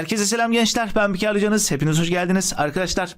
Herkese selam gençler. Ben Bikar Hocanız. Hepiniz hoş geldiniz. Arkadaşlar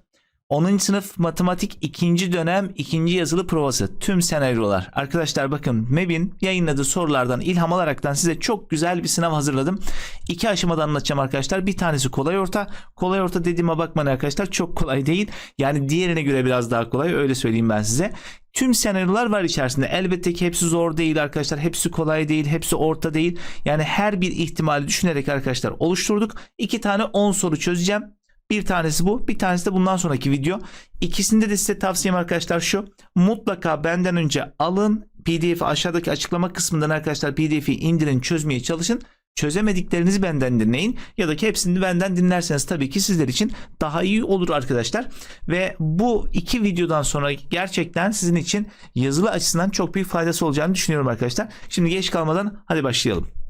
10. sınıf matematik 2. dönem 2. yazılı provası tüm senaryolar. Arkadaşlar bakın MEB'in yayınladığı sorulardan ilham alaraktan size çok güzel bir sınav hazırladım. İki aşamada anlatacağım arkadaşlar. Bir tanesi kolay orta. Kolay orta dediğime bakmayın arkadaşlar. Çok kolay değil. Yani diğerine göre biraz daha kolay. Öyle söyleyeyim ben size. Tüm senaryolar var içerisinde. Elbette ki hepsi zor değil arkadaşlar. Hepsi kolay değil. Hepsi orta değil. Yani her bir ihtimali düşünerek arkadaşlar oluşturduk. İki tane 10 soru çözeceğim. Bir tanesi bu. Bir tanesi de bundan sonraki video. İkisinde de size tavsiyem arkadaşlar şu. Mutlaka benden önce alın. PDF'i aşağıdaki açıklama kısmından arkadaşlar PDF'i indirin çözmeye çalışın. Çözemediklerinizi benden dinleyin ya da ki hepsini benden dinlerseniz tabii ki sizler için daha iyi olur arkadaşlar. Ve bu iki videodan sonra gerçekten sizin için yazılı açısından çok büyük faydası olacağını düşünüyorum arkadaşlar. Şimdi geç kalmadan hadi başlayalım.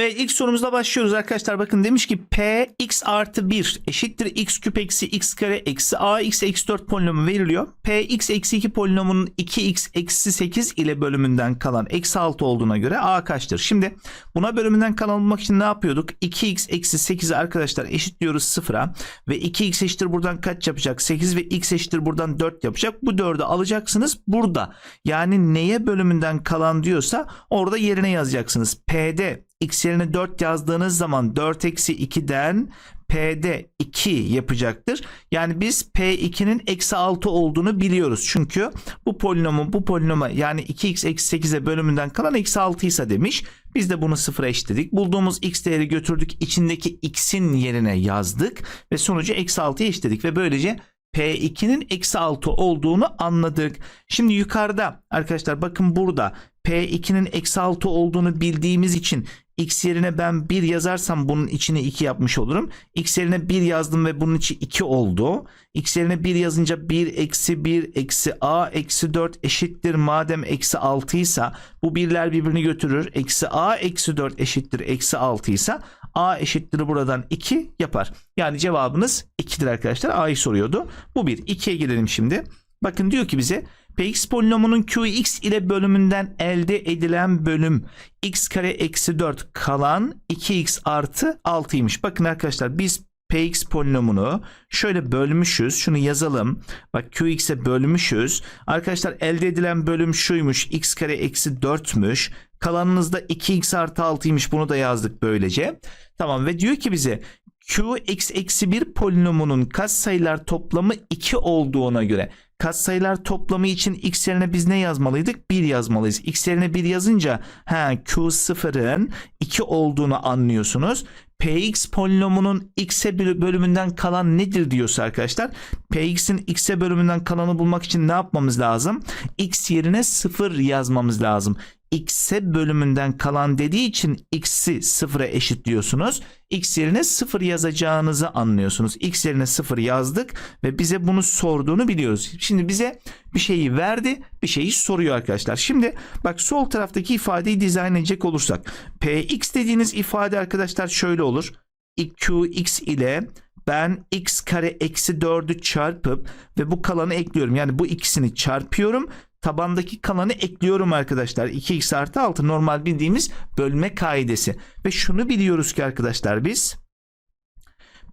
Evet ilk sorumuzla başlıyoruz arkadaşlar. Bakın demiş ki p x artı 1 eşittir x küp eksi x kare eksi a x eksi 4 polinomu veriliyor. p x eksi 2 polinomunun 2x eksi 8 ile bölümünden kalan eksi 6 olduğuna göre a kaçtır? Şimdi buna bölümünden kalan bulmak için ne yapıyorduk? 2x eksi 8'i arkadaşlar eşitliyoruz sıfıra ve 2x eşittir buradan kaç yapacak? 8 ve x eşittir buradan 4 yapacak. Bu 4'ü alacaksınız burada. Yani neye bölümünden kalan diyorsa orada yerine yazacaksınız. p'de x yerine 4 yazdığınız zaman 4 eksi 2'den P'de 2 yapacaktır. Yani biz P2'nin eksi 6 olduğunu biliyoruz. Çünkü bu polinomun bu polinoma yani 2x eksi 8'e bölümünden kalan eksi 6 ise demiş. Biz de bunu sıfıra eşitledik. Bulduğumuz x değeri götürdük. içindeki x'in yerine yazdık. Ve sonucu eksi 6'ya eşitledik. Ve böylece P2'nin eksi 6 olduğunu anladık. Şimdi yukarıda arkadaşlar bakın burada P2'nin eksi 6 olduğunu bildiğimiz için x yerine ben 1 yazarsam bunun içine 2 yapmış olurum. x yerine 1 yazdım ve bunun içi 2 oldu. x yerine 1 yazınca 1 eksi 1 eksi a eksi 4 eşittir. Madem eksi 6 ise bu birler birbirini götürür. Eksi a eksi 4 eşittir. Eksi 6 ise a eşittir buradan 2 yapar. Yani cevabınız 2'dir arkadaşlar. a'yı soruyordu. Bu bir. 2'ye gelelim şimdi. Bakın diyor ki bize Px polinomunun Qx ile bölümünden elde edilen bölüm x kare eksi 4 kalan 2x artı 6'ymış. Bakın arkadaşlar biz Px polinomunu şöyle bölmüşüz. Şunu yazalım. Bak Qx'e bölmüşüz. Arkadaşlar elde edilen bölüm şuymuş. x kare eksi 4'müş. Kalanınızda 2x artı 6'ymış. Bunu da yazdık böylece. Tamam ve diyor ki bize Qx eksi 1 polinomunun katsayılar toplamı 2 olduğuna göre katsayılar toplamı için x yerine biz ne yazmalıydık? 1 yazmalıyız. x yerine 1 yazınca ha q0'ın 2 olduğunu anlıyorsunuz. px polinomunun x'e bölümünden kalan nedir diyorsa arkadaşlar. px'in x'e bölümünden kalanı bulmak için ne yapmamız lazım? x yerine 0 yazmamız lazım x'e bölümünden kalan dediği için x'i sıfıra eşitliyorsunuz. x yerine 0 yazacağınızı anlıyorsunuz. x yerine 0 yazdık ve bize bunu sorduğunu biliyoruz. Şimdi bize bir şeyi verdi, bir şeyi soruyor arkadaşlar. Şimdi bak sol taraftaki ifadeyi dizayn edecek olursak. px dediğiniz ifade arkadaşlar şöyle olur. qx ile ben x kare eksi 4'ü çarpıp ve bu kalanı ekliyorum. Yani bu ikisini çarpıyorum tabandaki kalanı ekliyorum arkadaşlar. 2x artı 6 normal bildiğimiz bölme kaidesi. Ve şunu biliyoruz ki arkadaşlar biz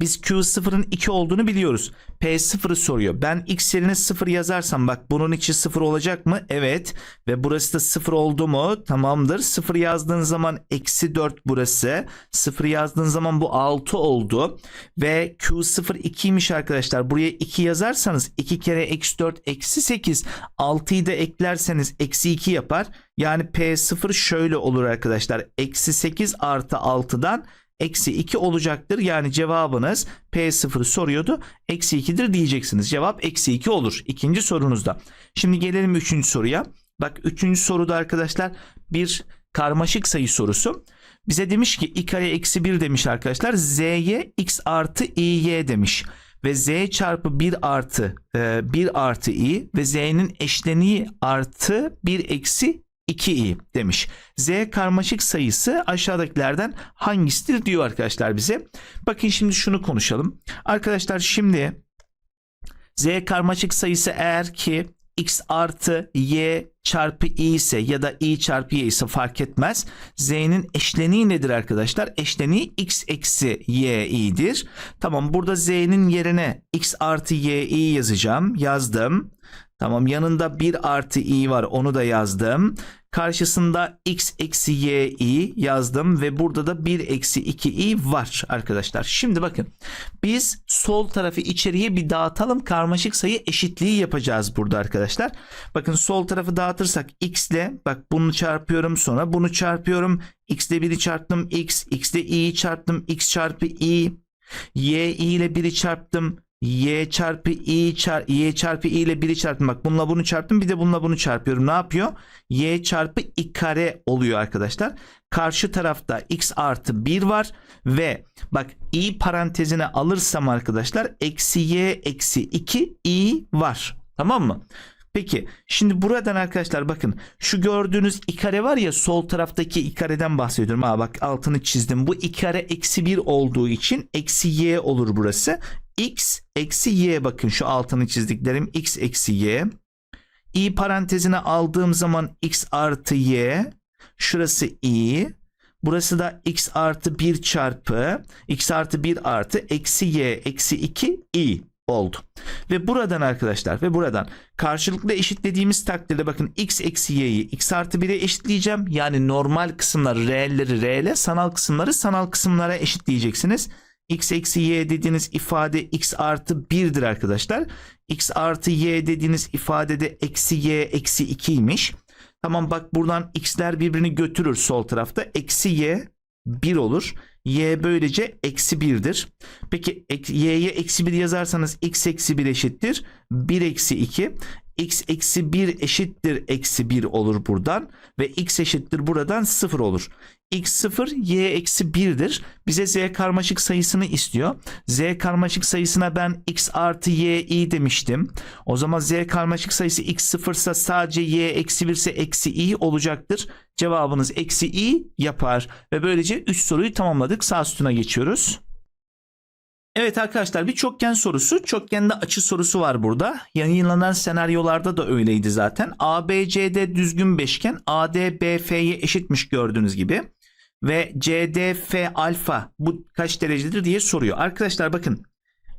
biz Q0'ın 2 olduğunu biliyoruz. P0'ı soruyor. Ben x yerine 0 yazarsam bak bunun içi 0 olacak mı? Evet. Ve burası da 0 oldu mu? Tamamdır. 0 yazdığın zaman eksi 4 burası. 0 yazdığın zaman bu 6 oldu. Ve Q0 2'ymiş arkadaşlar. Buraya 2 yazarsanız 2 kere eksi 4 eksi 8. 6'yı da eklerseniz eksi 2 yapar. Yani P0 şöyle olur arkadaşlar. Eksi 8 artı 6'dan eksi 2 olacaktır. Yani cevabınız P0 soruyordu. Eksi 2'dir diyeceksiniz. Cevap eksi 2 olur. İkinci sorunuzda. Şimdi gelelim üçüncü soruya. Bak üçüncü soruda arkadaşlar bir karmaşık sayı sorusu. Bize demiş ki i kare eksi 1 demiş arkadaşlar. z'ye x artı i'y demiş. Ve z çarpı 1 artı e, 1 artı i ve z'nin eşleniği artı 1 eksi 2i demiş. Z karmaşık sayısı aşağıdakilerden hangisidir diyor arkadaşlar bize. Bakın şimdi şunu konuşalım. Arkadaşlar şimdi Z karmaşık sayısı eğer ki x artı y çarpı i ise ya da i çarpı y ise fark etmez. Z'nin eşleniği nedir arkadaşlar? Eşleniği x eksi y i'dir. Tamam burada z'nin yerine x artı y i yazacağım. Yazdım. Tamam yanında 1 artı i var onu da yazdım. Karşısında x eksi y i yazdım ve burada da 1 eksi 2 i var arkadaşlar. Şimdi bakın biz sol tarafı içeriye bir dağıtalım. Karmaşık sayı eşitliği yapacağız burada arkadaşlar. Bakın sol tarafı dağıtırsak x ile bak bunu çarpıyorum sonra bunu çarpıyorum. x ile 1'i çarptım x, x ile i'yi çarptım x çarpı i. y i ile 1'i çarptım y çarpı i çar y çarpı i ile 1'i çarptım. Bak bununla bunu çarptım bir de bununla bunu çarpıyorum. Ne yapıyor? y çarpı i kare oluyor arkadaşlar. Karşı tarafta x artı 1 var ve bak i parantezine alırsam arkadaşlar eksi y eksi 2 i var. Tamam mı? Peki şimdi buradan arkadaşlar bakın şu gördüğünüz i kare var ya sol taraftaki i kareden bahsediyorum. Ha bak altını çizdim. Bu i kare eksi 1 olduğu için eksi y olur burası. X eksi y bakın şu altını çizdiklerim x eksi y. i parantezine aldığım zaman x artı y. Şurası i. Burası da x artı 1 çarpı x artı 1 artı eksi y eksi 2 i oldu. Ve buradan arkadaşlar ve buradan karşılıklı eşitlediğimiz takdirde bakın x eksi y'yi x artı 1'e eşitleyeceğim. Yani normal kısımları reelleri reele sanal kısımları sanal kısımlara eşitleyeceksiniz. X eksi y dediğiniz ifade x artı 1'dir arkadaşlar. x artı y dediğiniz ifadede eksi y eksi 2'ymiş. Tamam bak buradan x'ler birbirini götürür sol tarafta. Eksi y 1 olur. Y böylece eksi 1'dir. Peki ek- y'ye eksi 1 yazarsanız x eksi 1 eşittir. 1 eksi 2. x eksi 1 eşittir eksi 1 olur buradan. Ve x eşittir buradan 0 olur. x 0 y eksi 1'dir. Bize z karmaşık sayısını istiyor. z karmaşık sayısına ben x artı y i demiştim. O zaman z karmaşık sayısı x 0 ise sadece y eksi 1 ise eksi i olacaktır. Cevabınız eksi i yapar. Ve böylece 3 soruyu tamamladık. Sağ üstüne geçiyoruz. Evet arkadaşlar bir çokgen sorusu. Çokgende açı sorusu var burada. Yayınlanan senaryolarda da öyleydi zaten. ABCD düzgün beşgen AD BF'ye eşitmiş gördüğünüz gibi. Ve CDF alfa bu kaç derecedir diye soruyor. Arkadaşlar bakın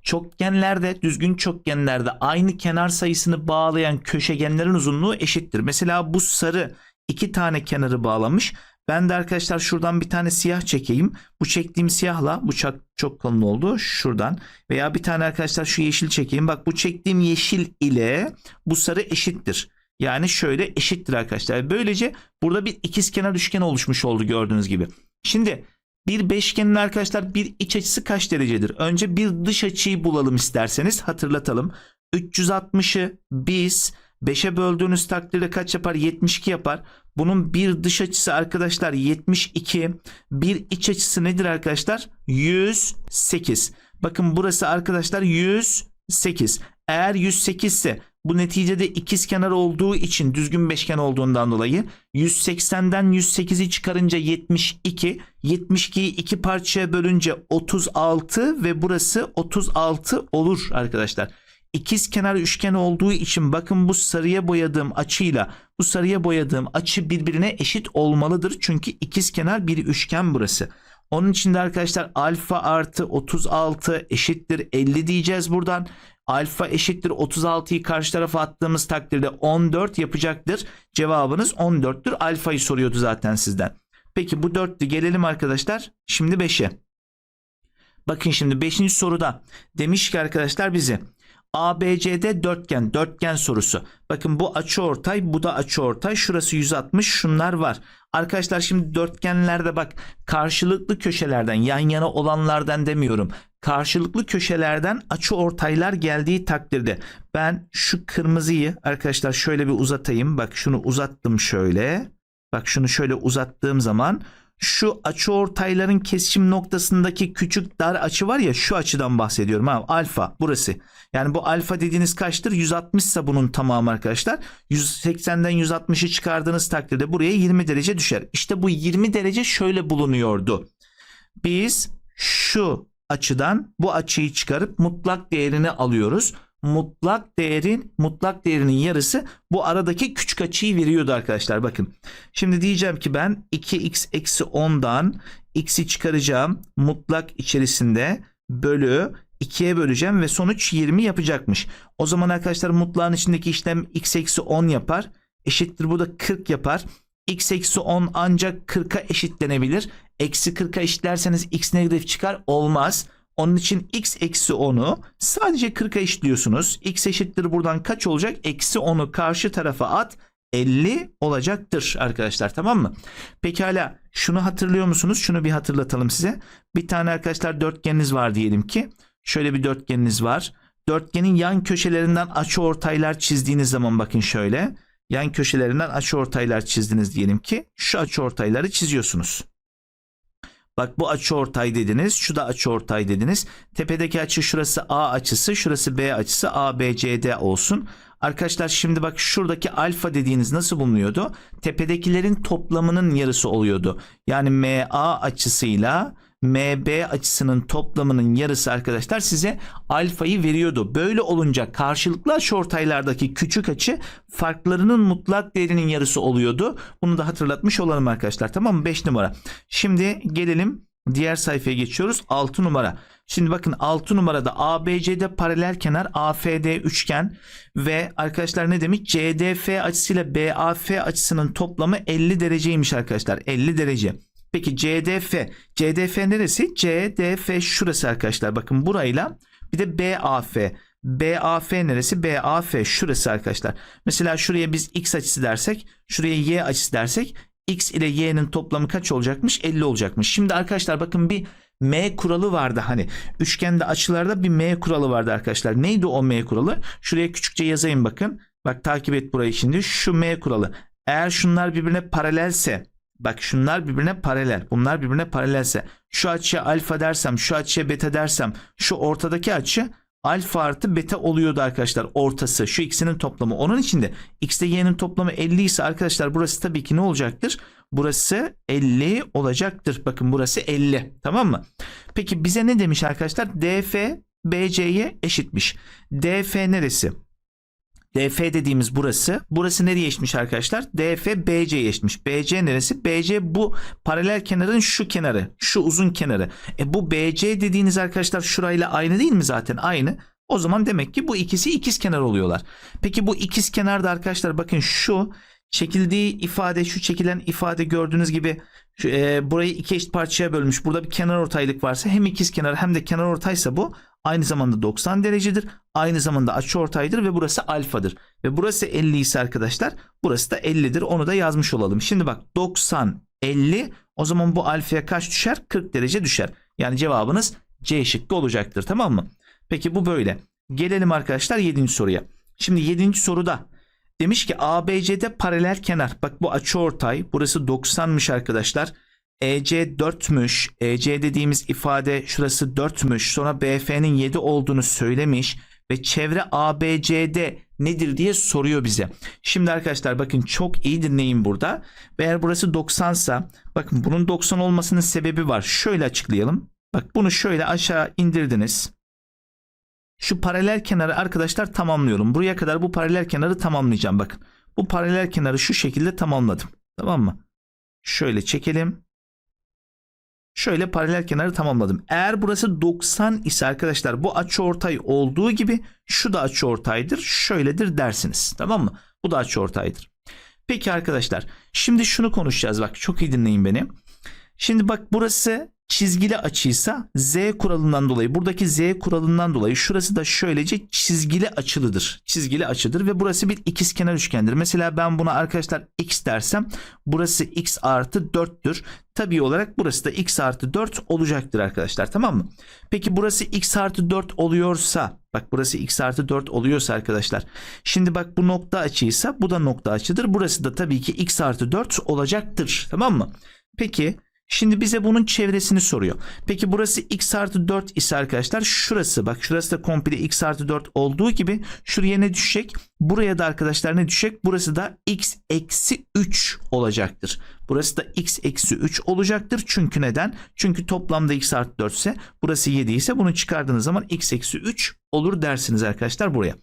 çokgenlerde düzgün çokgenlerde aynı kenar sayısını bağlayan köşegenlerin uzunluğu eşittir. Mesela bu sarı iki tane kenarı bağlamış. Ben de arkadaşlar şuradan bir tane siyah çekeyim. Bu çektiğim siyahla bu çok, çok kalın oldu. Şuradan veya bir tane arkadaşlar şu yeşil çekeyim. Bak bu çektiğim yeşil ile bu sarı eşittir. Yani şöyle eşittir arkadaşlar. Böylece burada bir ikizkenar üçgen oluşmuş oldu gördüğünüz gibi. Şimdi bir beşgenin arkadaşlar bir iç açısı kaç derecedir? Önce bir dış açıyı bulalım isterseniz hatırlatalım. 360'ı biz 5'e böldüğünüz takdirde kaç yapar? 72 yapar. Bunun bir dış açısı arkadaşlar 72. Bir iç açısı nedir arkadaşlar? 108. Bakın burası arkadaşlar 108. Eğer 108 ise bu neticede ikizkenar olduğu için düzgün beşgen olduğundan dolayı 180'den 108'i çıkarınca 72. 72'yi iki parçaya bölünce 36 ve burası 36 olur arkadaşlar. İkiz kenar üçgen olduğu için bakın bu sarıya boyadığım açıyla bu sarıya boyadığım açı birbirine eşit olmalıdır. Çünkü ikiz kenar bir üçgen burası. Onun için de arkadaşlar alfa artı 36 eşittir 50 diyeceğiz buradan. Alfa eşittir 36'yı karşı tarafa attığımız takdirde 14 yapacaktır. Cevabınız 14'tür. Alfayı soruyordu zaten sizden. Peki bu 4'tü. Gelelim arkadaşlar. Şimdi 5'e. Bakın şimdi 5. soruda demiş ki arkadaşlar bize ABCD dörtgen, dörtgen sorusu. Bakın bu açıortay, bu da açıortay. Şurası 160, şunlar var. Arkadaşlar şimdi dörtgenlerde bak karşılıklı köşelerden, yan yana olanlardan demiyorum. Karşılıklı köşelerden açıortaylar geldiği takdirde ben şu kırmızıyı arkadaşlar şöyle bir uzatayım. Bak şunu uzattım şöyle. Bak şunu şöyle uzattığım zaman şu açıortayların kesişim noktasındaki küçük dar açı var ya şu açıdan bahsediyorum ha alfa burası. Yani bu alfa dediğiniz kaçtır? 160 ise bunun tamamı arkadaşlar. 180'den 160'ı çıkardığınız takdirde buraya 20 derece düşer. İşte bu 20 derece şöyle bulunuyordu. Biz şu açıdan bu açıyı çıkarıp mutlak değerini alıyoruz. Mutlak değerin mutlak değerinin yarısı bu aradaki küçük açıyı veriyordu arkadaşlar. Bakın. Şimdi diyeceğim ki ben 2x eksi 10'dan x'i çıkaracağım. Mutlak içerisinde bölü 2'ye böleceğim ve sonuç 20 yapacakmış. O zaman arkadaşlar mutlağın içindeki işlem x eksi 10 yapar. Eşittir bu da 40 yapar. x eksi 10 ancak 40'a eşitlenebilir. Eksi 40'a eşitlerseniz x negatif çıkar. Olmaz. Onun için x eksi 10'u sadece 40'a eşitliyorsunuz. x eşittir buradan kaç olacak? Eksi 10'u karşı tarafa at. 50 olacaktır arkadaşlar tamam mı? Pekala şunu hatırlıyor musunuz? Şunu bir hatırlatalım size. Bir tane arkadaşlar dörtgeniniz var diyelim ki. Şöyle bir dörtgeniniz var. Dörtgenin yan köşelerinden açıortaylar çizdiğiniz zaman bakın şöyle. Yan köşelerinden açıortaylar çizdiniz diyelim ki. Şu açıortayları çiziyorsunuz. Bak bu açıortay dediniz. Şu da açıortay dediniz. Tepedeki açı şurası A açısı, şurası B açısı ABCD olsun. Arkadaşlar şimdi bak şuradaki alfa dediğiniz nasıl bulunuyordu? Tepedekilerin toplamının yarısı oluyordu. Yani MA açısıyla MB açısının toplamının yarısı arkadaşlar size alfayı veriyordu. Böyle olunca karşılıklı açıortaylardaki küçük açı farklarının mutlak değerinin yarısı oluyordu. Bunu da hatırlatmış olalım arkadaşlar. Tamam mı? 5 numara. Şimdi gelelim diğer sayfaya geçiyoruz. 6 numara. Şimdi bakın 6 numarada ABC'de paralel kenar AFD üçgen ve arkadaşlar ne demiş? CDF açısıyla BAF açısının toplamı 50 dereceymiş arkadaşlar. 50 derece. Peki CDF. CDF neresi? CDF şurası arkadaşlar. Bakın burayla bir de BAF. BAF neresi? BAF şurası arkadaşlar. Mesela şuraya biz x açısı dersek, şuraya y açısı dersek x ile y'nin toplamı kaç olacakmış? 50 olacakmış. Şimdi arkadaşlar bakın bir M kuralı vardı hani. Üçgende açılarda bir M kuralı vardı arkadaşlar. Neydi o M kuralı? Şuraya küçükçe yazayım bakın. Bak takip et burayı şimdi. Şu M kuralı. Eğer şunlar birbirine paralelse Bak şunlar birbirine paralel. Bunlar birbirine paralelse. Şu açıya alfa dersem, şu açıya beta dersem, şu ortadaki açı alfa artı beta oluyordu arkadaşlar. Ortası şu ikisinin toplamı. Onun için de x ile y'nin toplamı 50 ise arkadaşlar burası tabii ki ne olacaktır? Burası 50 olacaktır. Bakın burası 50. Tamam mı? Peki bize ne demiş arkadaşlar? DF BC'ye eşitmiş. DF neresi? DF dediğimiz burası. Burası nereye eşitmiş arkadaşlar? DF BC'ye eşitmiş. BC neresi? BC bu paralel kenarın şu kenarı. Şu uzun kenarı. E bu BC dediğiniz arkadaşlar şurayla aynı değil mi zaten? Aynı. O zaman demek ki bu ikisi ikiz kenar oluyorlar. Peki bu ikiz kenarda arkadaşlar bakın şu çekildiği ifade şu çekilen ifade gördüğünüz gibi şu, e, burayı iki eşit parçaya bölmüş. Burada bir kenar ortaylık varsa hem ikiz kenar hem de kenar ortaysa bu aynı zamanda 90 derecedir. Aynı zamanda açı ortaydır ve burası alfadır. Ve burası 50 ise arkadaşlar burası da 50'dir. Onu da yazmış olalım. Şimdi bak 90 50 o zaman bu alfaya kaç düşer? 40 derece düşer. Yani cevabınız C şıkkı olacaktır. Tamam mı? Peki bu böyle. Gelelim arkadaşlar 7. soruya. Şimdi 7. soruda demiş ki ABC'de paralel kenar. Bak bu açı ortay. Burası 90'mış arkadaşlar. EC 4'müş. EC dediğimiz ifade şurası 4'müş. Sonra BF'nin 7 olduğunu söylemiş ve çevre ABCD nedir diye soruyor bize. Şimdi arkadaşlar bakın çok iyi dinleyin burada. Eğer burası 90 sa bakın bunun 90 olmasının sebebi var. Şöyle açıklayalım. Bak bunu şöyle aşağı indirdiniz. Şu paralel kenarı arkadaşlar tamamlıyorum. Buraya kadar bu paralel kenarı tamamlayacağım bakın. Bu paralel kenarı şu şekilde tamamladım. Tamam mı? Şöyle çekelim. Şöyle paralel kenarı tamamladım. Eğer burası 90 ise arkadaşlar bu açıortay olduğu gibi şu da açıortaydır. Şöyledir dersiniz. Tamam mı? Bu da açıortaydır. Peki arkadaşlar şimdi şunu konuşacağız. Bak çok iyi dinleyin beni. Şimdi bak burası çizgili açıysa z kuralından dolayı buradaki z kuralından dolayı şurası da şöylece çizgili açılıdır. Çizgili açıdır ve burası bir ikizkenar üçgendir. Mesela ben buna arkadaşlar x dersem burası x artı 4'tür. Tabii olarak burası da x artı 4 olacaktır arkadaşlar tamam mı? Peki burası x artı 4 oluyorsa bak burası x artı 4 oluyorsa arkadaşlar. Şimdi bak bu nokta açıysa bu da nokta açıdır. Burası da tabii ki x artı 4 olacaktır tamam mı? Peki Şimdi bize bunun çevresini soruyor. Peki burası x artı 4 ise arkadaşlar şurası bak şurası da komple x artı 4 olduğu gibi şuraya ne düşecek? Buraya da arkadaşlar ne düşecek? Burası da x eksi 3 olacaktır. Burası da x eksi 3 olacaktır. Çünkü neden? Çünkü toplamda x artı 4 ise burası 7 ise bunu çıkardığınız zaman x eksi 3 olur dersiniz arkadaşlar buraya.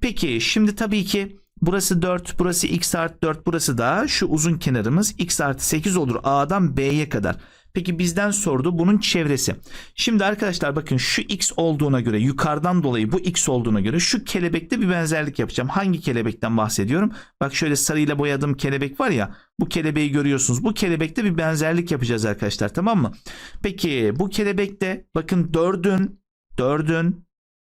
Peki şimdi tabii ki Burası 4, burası x artı 4, burası da şu uzun kenarımız x artı 8 olur A'dan B'ye kadar. Peki bizden sordu bunun çevresi. Şimdi arkadaşlar bakın şu x olduğuna göre yukarıdan dolayı bu x olduğuna göre şu kelebekte bir benzerlik yapacağım. Hangi kelebekten bahsediyorum? Bak şöyle sarıyla boyadığım kelebek var ya bu kelebeği görüyorsunuz. Bu kelebekte bir benzerlik yapacağız arkadaşlar tamam mı? Peki bu kelebekte bakın 4'ün 4'ün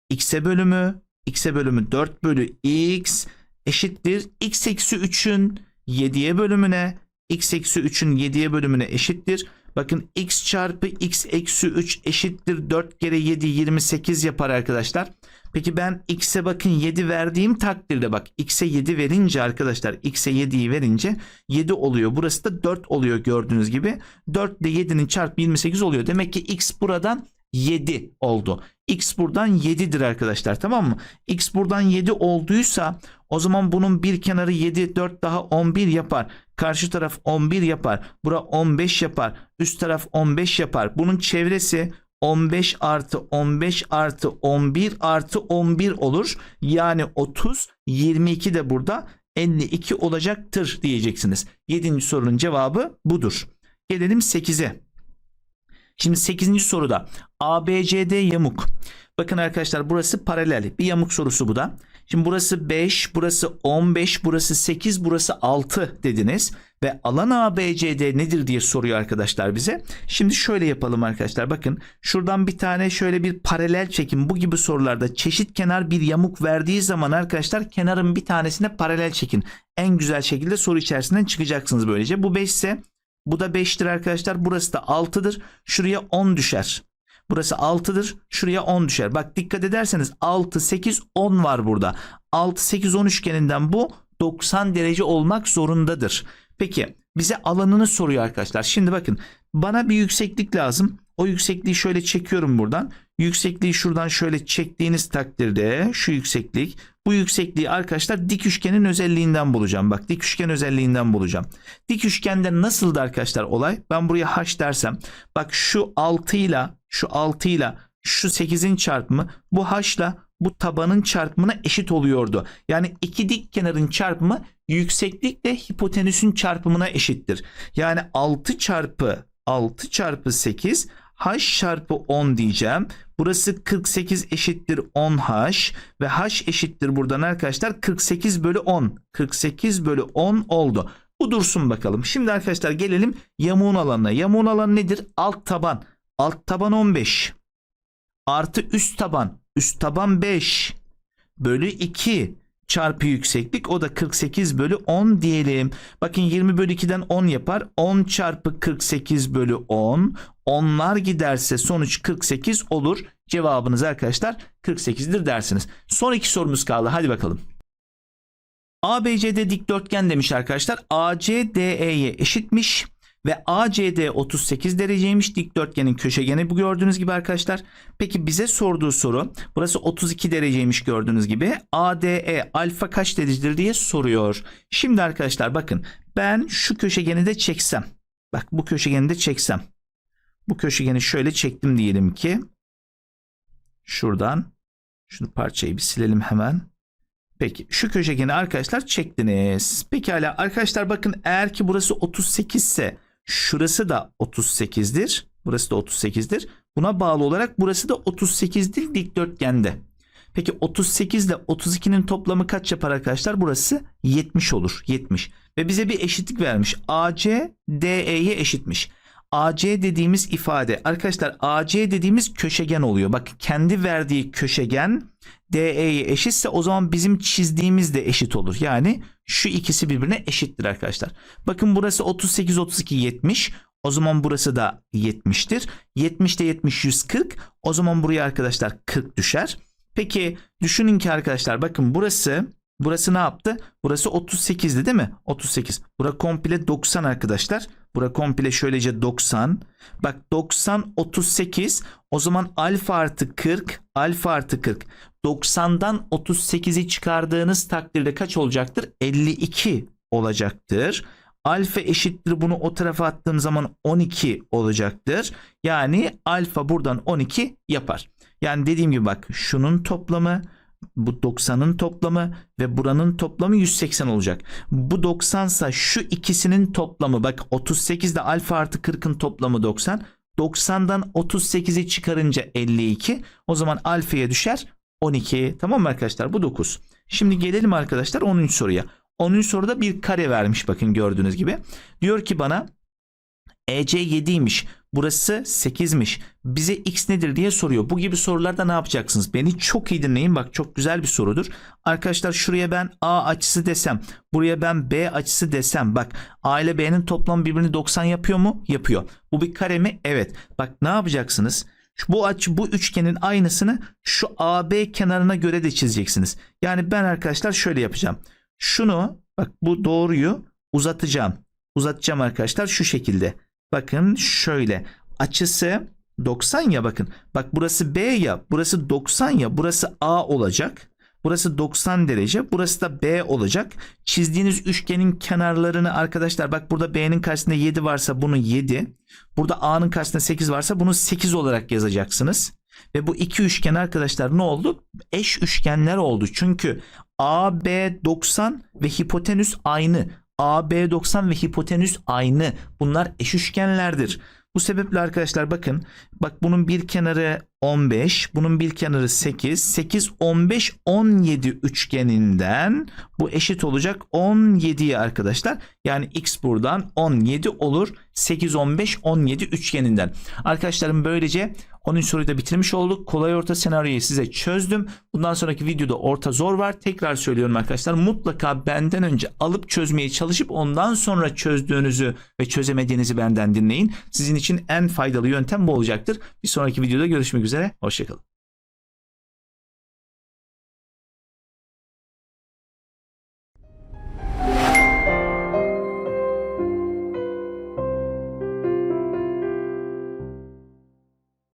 x'e bölümü x'e bölümü 4 bölü x eşittir x eksi 3'ün 7'ye bölümüne x eksi 3'ün 7'ye bölümüne eşittir. Bakın x çarpı x eksi 3 eşittir 4 kere 7 28 yapar arkadaşlar. Peki ben x'e bakın 7 verdiğim takdirde bak x'e 7 verince arkadaşlar x'e 7'yi verince 7 oluyor. Burası da 4 oluyor gördüğünüz gibi. 4 ile 7'nin çarpı 28 oluyor. Demek ki x buradan 7 oldu. X buradan 7'dir arkadaşlar tamam mı? X buradan 7 olduysa o zaman bunun bir kenarı 7 4 daha 11 yapar. Karşı taraf 11 yapar. Bura 15 yapar. Üst taraf 15 yapar. Bunun çevresi 15 artı 15 artı 11 artı 11 olur. Yani 30 22 de burada 52 olacaktır diyeceksiniz. 7. sorunun cevabı budur. Gelelim 8'e. Şimdi 8. soruda ABCD yamuk. Bakın arkadaşlar burası paralel. Bir yamuk sorusu bu da. Şimdi burası 5, burası 15, burası 8, burası 6 dediniz. Ve alan ABCD nedir diye soruyor arkadaşlar bize. Şimdi şöyle yapalım arkadaşlar. Bakın şuradan bir tane şöyle bir paralel çekim. Bu gibi sorularda çeşit kenar bir yamuk verdiği zaman arkadaşlar kenarın bir tanesine paralel çekin. En güzel şekilde soru içerisinden çıkacaksınız böylece. Bu 5 ise bu da 5'tir arkadaşlar. Burası da 6'dır. Şuraya 10 düşer. Burası 6'dır. Şuraya 10 düşer. Bak dikkat ederseniz 6, 8, 10 var burada. 6, 8, 10 üçgeninden bu 90 derece olmak zorundadır. Peki bize alanını soruyor arkadaşlar. Şimdi bakın bana bir yükseklik lazım. O yüksekliği şöyle çekiyorum buradan. Yüksekliği şuradan şöyle çektiğiniz takdirde şu yükseklik bu yüksekliği arkadaşlar dik üçgenin özelliğinden bulacağım. Bak dik üçgen özelliğinden bulacağım. Dik üçgende nasıldı arkadaşlar olay? Ben buraya h dersem bak şu 6 ile şu 6 ile şu 8'in çarpımı bu h ile bu tabanın çarpımına eşit oluyordu. Yani iki dik kenarın çarpımı yükseklikle hipotenüsün çarpımına eşittir. Yani 6 çarpı 6 çarpı 8 h çarpı 10 diyeceğim. Burası 48 eşittir 10h ve h eşittir buradan arkadaşlar 48 bölü 10. 48 bölü 10 oldu. Bu dursun bakalım. Şimdi arkadaşlar gelelim yamuğun alanına. Yamuğun alanı nedir? Alt taban. Alt taban 15. Artı üst taban. Üst taban 5. Bölü 2 çarpı yükseklik o da 48 bölü 10 diyelim. Bakın 20 bölü 2'den 10 yapar. 10 çarpı 48 bölü 10. Onlar giderse sonuç 48 olur. Cevabınız arkadaşlar 48'dir dersiniz. Son iki sorumuz kaldı. Hadi bakalım. ABCD dikdörtgen demiş arkadaşlar. AC DE'ye eşitmiş ve ACD 38 dereceymiş dikdörtgenin köşegeni bu gördüğünüz gibi arkadaşlar. Peki bize sorduğu soru burası 32 dereceymiş gördüğünüz gibi. ADE alfa kaç derecedir diye soruyor. Şimdi arkadaşlar bakın ben şu köşegeni de çeksem. Bak bu köşegeni de çeksem. Bu köşegeni şöyle çektim diyelim ki. Şuradan şunu parçayı bir silelim hemen. Peki şu köşegeni arkadaşlar çektiniz. Pekala arkadaşlar bakın eğer ki burası 38 ise şurası da 38'dir. Burası da 38'dir. Buna bağlı olarak burası da 38'dir dikdörtgende. Peki 38 ile 32'nin toplamı kaç yapar arkadaşlar? Burası 70 olur. 70. Ve bize bir eşitlik vermiş. AC DE'ye eşitmiş. AC dediğimiz ifade arkadaşlar AC dediğimiz köşegen oluyor. Bak kendi verdiği köşegen DE'ye eşitse o zaman bizim çizdiğimiz de eşit olur. Yani şu ikisi birbirine eşittir arkadaşlar. Bakın burası 38 32 70. O zaman burası da 70'tir. 70 ile 70 140. O zaman buraya arkadaşlar 40 düşer. Peki düşünün ki arkadaşlar bakın burası burası ne yaptı? Burası 38'di değil mi? 38. Bura komple 90 arkadaşlar. Bura komple şöylece 90. Bak 90 38 o zaman alfa artı 40 alfa artı 40. 90'dan 38'i çıkardığınız takdirde kaç olacaktır? 52 olacaktır. Alfa eşittir bunu o tarafa attığım zaman 12 olacaktır. Yani alfa buradan 12 yapar. Yani dediğim gibi bak şunun toplamı bu 90'ın toplamı ve buranın toplamı 180 olacak. Bu 90 sa şu ikisinin toplamı bak 38 de alfa artı 40'ın toplamı 90. 90'dan 38'i çıkarınca 52. O zaman alfaya düşer 12. Tamam mı arkadaşlar? Bu 9. Şimdi gelelim arkadaşlar 10. soruya. 10. soruda bir kare vermiş bakın gördüğünüz gibi. Diyor ki bana EC 7'ymiş. Burası 8'miş. Bize x nedir diye soruyor. Bu gibi sorularda ne yapacaksınız? Beni çok iyi dinleyin. Bak çok güzel bir sorudur. Arkadaşlar şuraya ben A açısı desem. Buraya ben B açısı desem. Bak A ile B'nin toplamı birbirini 90 yapıyor mu? Yapıyor. Bu bir kare mi? Evet. Bak ne yapacaksınız? Bu açı bu üçgenin aynısını şu AB kenarına göre de çizeceksiniz. Yani ben arkadaşlar şöyle yapacağım. Şunu bak bu doğruyu uzatacağım. Uzatacağım arkadaşlar şu şekilde. Bakın şöyle açısı 90 ya bakın. Bak burası B ya burası 90 ya burası A olacak. Burası 90 derece. Burası da B olacak. Çizdiğiniz üçgenin kenarlarını arkadaşlar bak burada B'nin karşısında 7 varsa bunu 7. Burada A'nın karşısında 8 varsa bunu 8 olarak yazacaksınız. Ve bu iki üçgen arkadaşlar ne oldu? Eş üçgenler oldu. Çünkü AB 90 ve hipotenüs aynı. AB 90 ve hipotenüs aynı. Bunlar eş üçgenlerdir. Bu sebeple arkadaşlar bakın. Bak bunun bir kenarı 15, bunun bir kenarı 8. 8 15 17 üçgeninden bu eşit olacak 17'ye arkadaşlar. Yani x buradan 17 olur. 8 15 17 üçgeninden. Arkadaşlarım böylece 10. soruyu da bitirmiş olduk. Kolay orta senaryoyu size çözdüm. Bundan sonraki videoda orta zor var. Tekrar söylüyorum arkadaşlar. Mutlaka benden önce alıp çözmeye çalışıp ondan sonra çözdüğünüzü ve çözemediğinizi benden dinleyin. Sizin için en faydalı yöntem bu olacaktır. Bir sonraki videoda görüşmek üzere. Hoşçakalın.